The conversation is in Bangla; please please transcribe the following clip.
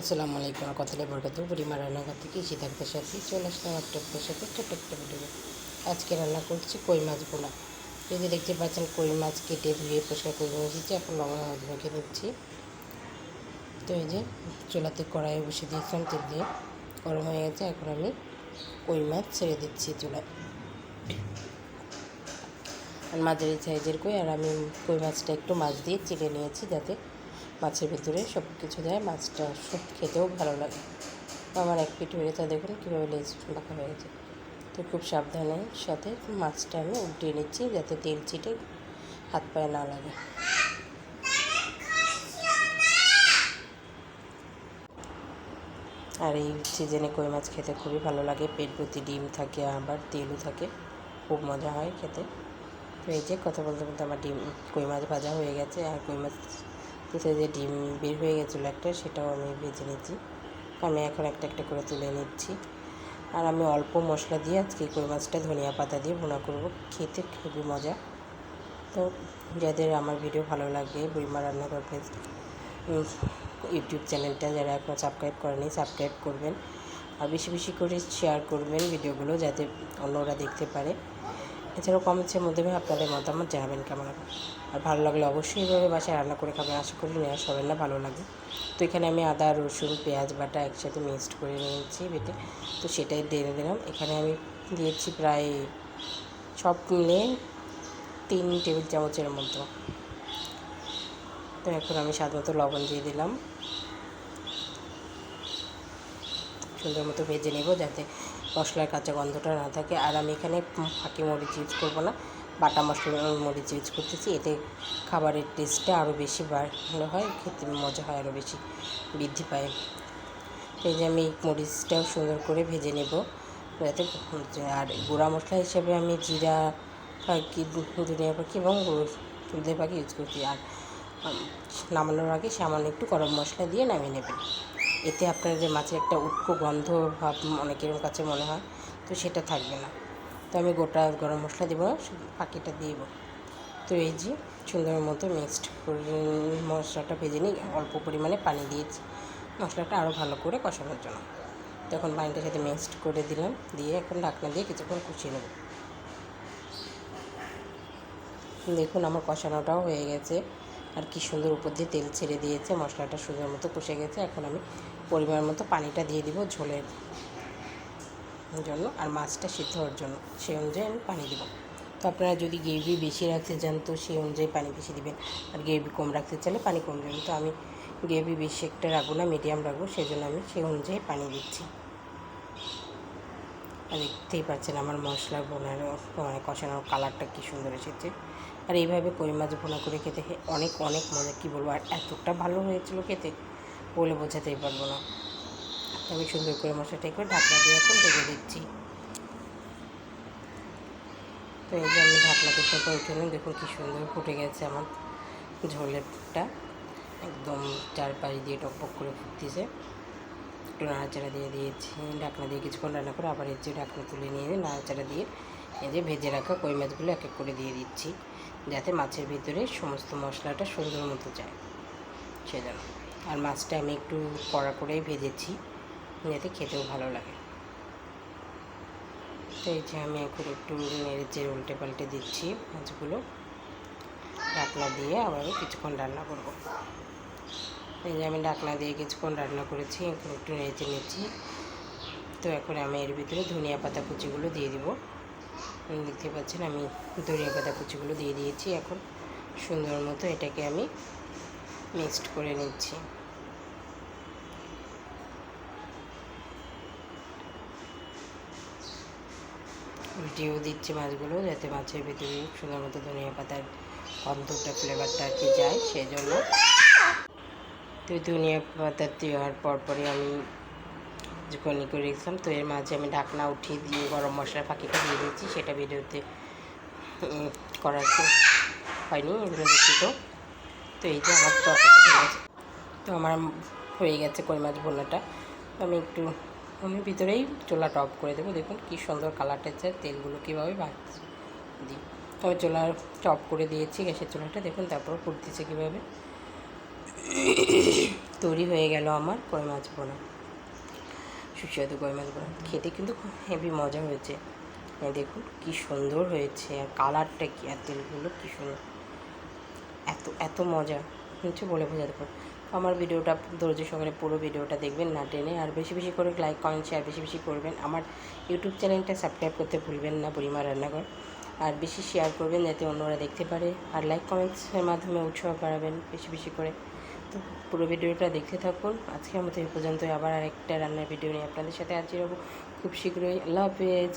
আসসালামু আলাইকুম কথালে বরকাত বুড়িমা রান্নাঘর থেকে শীতাক্তের সাথে চলে আসলাম একটা সাথে ছোট্ট একটা ভিডিও আজকে রান্না করছি কই মাছ বোনা। যদি দেখতে পাচ্ছেন কই মাছ কেটে ধুয়ে পরিষ্কার করে রেখেছি এখন লবণ হলুদ মেখে দিচ্ছি তো এই যে চুলাতে কড়াইয়ে বসে দিয়েছিলাম তেল দিয়ে, গরম হয়ে গেছে, এখন আমি কই মাছ ছেড়ে দিচ্ছি চুলায়। আর মাঝারি সাইজের কই, আর আমি কই মাছটা একটু মাছ দিয়ে চিড়ে নিয়েছি যাতে মাছের ভিতরে সব কিছু দেয়, মাছটা সব খেতেও ভালো লাগে। আমার এক পিঠ হয়ে তা দেখুন কীভাবে লেজ বাঁকা হয়ে গেছে। তো খুব সাবধানের সাথে মাছটা আমি উল্টিয়ে নিচ্ছি যাতে তেল চিটে হাত পায়ে না লাগে। আর এই সিজনে কই মাছ খেতে খুবই ভালো লাগে, পেট ভর্তি ডিম থাকে, আবার তেলও থাকে, খুব মজা হয় খেতে। তো এই যে কথা বলতে বলতে আমার ডিম, কই মাছ ভাজা হয়ে গেছে, আর কই মাছ থেকে যে ডিম বের হয়ে গেছিল একটা, সেটাও আমি ভেজে নিচ্ছি। আমি এখন একটা একটা করে তুলে নিচ্ছি। আর আমি অল্প মশলা দিয়ে আজকে কই মাছটা ধনিয়া পাতা দিয়ে ভুনা করব। খেতে খুবই মজা। তো যাদের আমার ভিডিও ভালো লাগে, বুড়িমা রান্না করবে ইউটিউব চ্যানেলটা যারা এখনও সাবস্ক্রাইব করেনি, সাবস্ক্রাইব করবেন। আর বেশি বেশি করে শেয়ার করবেন ভিডিওগুলো, যাতে অন্যরা দেখতে পারে। এছাড়াও কমেন্টসের মধ্যে আপনাদের মতামত জানাবেন কেমন আর ভালো লাগলে অবশ্যই এইভাবে বাসায় রান্না করে খাবেন। আশা করি নেওয়া সবার না, ভালো লাগে তো এখানে আমি আদা, রসুন, পেঁয়াজ, বাটা একসাথে মিক্সড করে নিয়েছি বেটে। তো সেটাই দিয়ে দিলাম। এখানে আমি দিয়েছি প্রায় সব মিলে তিন টেবিল চামচের মতো। তো এখন আমি স্বাদ মতো লবণ দিয়ে দিলাম। সুন্দর মতো ভেজে নেব যাতে মশলার কাঁচা গন্ধটা না থাকে। আর আমি এখানে ফাঁকি মরিচ ইউজ করব না। বাটা মশলা মরিচ ইউজ করতেছি। এতে খাবারের টেস্টটা আরও বেশি ভালো হয়, খেতে মজা হয় আরও বেশি, বৃদ্ধি পায়। এই যে আমি মরিচটাও সুন্দর করে ভেজে নেব। যাতে আর গুঁড়া মশলা হিসেবে আমি জিরা পাখি ধনিয়া পাখি এবং দুধে পাখি ইউজ করছি। আর নামানোর আগে সামান্য একটু গরম মশলা দিয়ে নামিয়ে নেবেন। এতে আপনার যে মাছের একটা উটকো গন্ধ ভাব অনেকের কাছে মনে হয়, তো সেটা থাকবে না। তো আমি গোটা গরম মশলা দেবো, পাখিটা দিব। তো এই যে সুন্দর মতো মিক্সড করে মশলাটা ভেজে নিই অল্প পরিমাণে পানি দিয়েছি। মশলাটা আরও ভালো করে কষানোর জন্য। তখন পানিটার সাথে মিক্সড করে দিলাম, দিয়ে এখন ঢাকনা দিয়ে কিছুক্ষণ কষিয়ে নেব। দেখুন আমার কষানোটাও হয়ে গেছে। আর কি সুন্দর উপর দিয়ে তেল ছেড়ে দিয়েছে, মশলাটা সুন্দর মতো কষে গেছে। এখন আমি পরিমাণ মতো পানিটা দিয়ে দিব ঝোলের জন্য আর মাছটা সিদ্ধ হওয়ার জন্য। সেই অনুযায়ী আমি পানি দেবো। তো আপনারা যদি গ্রেভি বেশি রাখতে চান, তো সেই অনুযায়ী পানি বেশি দিবেন। আর গ্রেভি কম রাখতে চাইলে পানি কম দেবেন। তো আমি গ্রেভি বেশি একটা রাখব না, মিডিয়াম রাখব সেই জন্য আমি সেই অনুযায়ী পানি দিচ্ছি। আর দেখতেই পাচ্ছেন আমার মশলা বোনার মানে কষানোর কালারটা কী সুন্দর এসেছে। আর এইভাবে কই মাছ ভোনা করে খেতে অনেক অনেক মজা, কী বলব? আর এতটা ভালো হয়েছিল খেতে বলে বোঝাতেই পারব না। আমি সুন্দর করে মশলাটা করে ঢাকনা দিয়ে এখন ঢেকে দিচ্ছি। তো এই যে আমি ঢাকনা করতে উঠে নিই দেখুন কী সুন্দর ফুটে গেছে আমার ঝোলেরটা। একদম চারপাশ দিয়ে টকবক করে ফুটতেছে। একটু নাড়াচাড়া দিয়ে দিয়েছি, ঢাকনা দিয়ে কিছুক্ষণ রান্না করে আবার এর যে ঢাকনা তুলে নিয়ে নাড়াচাড়া দিয়ে এই যে ভেজে রাখা কই মাছগুলো এক এক করে দিয়ে দিচ্ছি। যাতে মাছের ভিতরে সমস্ত মশলাটা সুন্দর মতো যায়। সেজন্য আর মাছটা আমি একটু কড়া করেই ভেজেছি, যাতে খেতেও ভালো লাগে। তো এই যে আমি এখন একটু নেড়েচে উল্টে পাল্টে দিচ্ছি মাছগুলো। ঢাকনা দিয়ে আবার কিছুক্ষণ রান্না করব। এই যে আমি ঢাকনা দিয়ে কিছুক্ষণ রান্না করেছি, এখন একটু নেড়েচে নিচ্ছি। তো এখন আমি এর ভিতরে ধনিয়া পাতা কুচিগুলো দিয়ে দিব। দেখতে পাচ্ছেন আমি ধনিয়া পাতা কুচিগুলো দিয়ে দিয়েছি এখন। সুন্দর মতো এটাকে আমি মিক্সড করে নিচ্ছি। উল্টিয়েও দিচ্ছি মাছগুলো যাতে মাছের ভিতরে সুন্দর মতো ধনিয়া পাতার গন্ধটা ফ্লেভারটা আর কি যায় সেই জন্য তো ধনিয়া পাতা দেওয়ার পরপরই আমি ই করে রেখেছিলাম তো এর মাঝে আমি ঢাকনা উঠিয়ে দিয়ে গরম মশলার ফাঁকিটা দিয়ে দিয়েছি, সেটা ভিডিওতে করার হয়নি এগুলো দুঃখিত তো এই যে আমার তরকারিটা হয়ে গেছে। তো আমার হয়ে গেছে কই মাছ ভোনাটা আমি একটু আমি ভিতরেই চোলাটা অফ করে দেবো। দেখুন কী সুন্দর কালারটা হচ্ছে তেলগুলো কীভাবে ভাজছে দিই। তবে চোলা অফ করে দিয়েছি, গ্যাসের চোলাটা, দেখুন তারপর ফুটতেছে কীভাবে। তৈরি হয়ে গেল আমার কই মাছ বোনা সুস্বাদু কই মাছগুলো খেতে কিন্তু খুব হেভি মজা হয়েছে। দেখুন, কি সুন্দর হয়েছে। আর কালারটা কি, আর তেলগুলো কী সুন্দর। এত এত মজা। হচ্ছে বলে বোঝাতে পারব। আমার ভিডিওটা, ধৈর্য সঙ্গে পুরো ভিডিওটা দেখবেন না টেনে। আর বেশি বেশি করে লাইক কমেন্ট শেয়ার বেশি বেশি করবেন। আমার ইউটিউব চ্যানেলটা সাবস্ক্রাইব করতে ভুলবেন না বুড়িমা রান্নাঘর। আর বেশি শেয়ার করবেন যাতে অন্যরা দেখতে পারে। আর লাইক কমেন্টসের মাধ্যমে উৎসাহ বাড়াবেন বেশি বেশি করে। তো পুরো ভিডিওটা দেখতে থাকুন। আজকের মতো এই পর্যন্ত আবার আরেকটা রান্নার ভিডিও নিয়ে আপনাদের সাথে আজকে যাব খুব শীঘ্রই। আল্লাহ হাফেজ।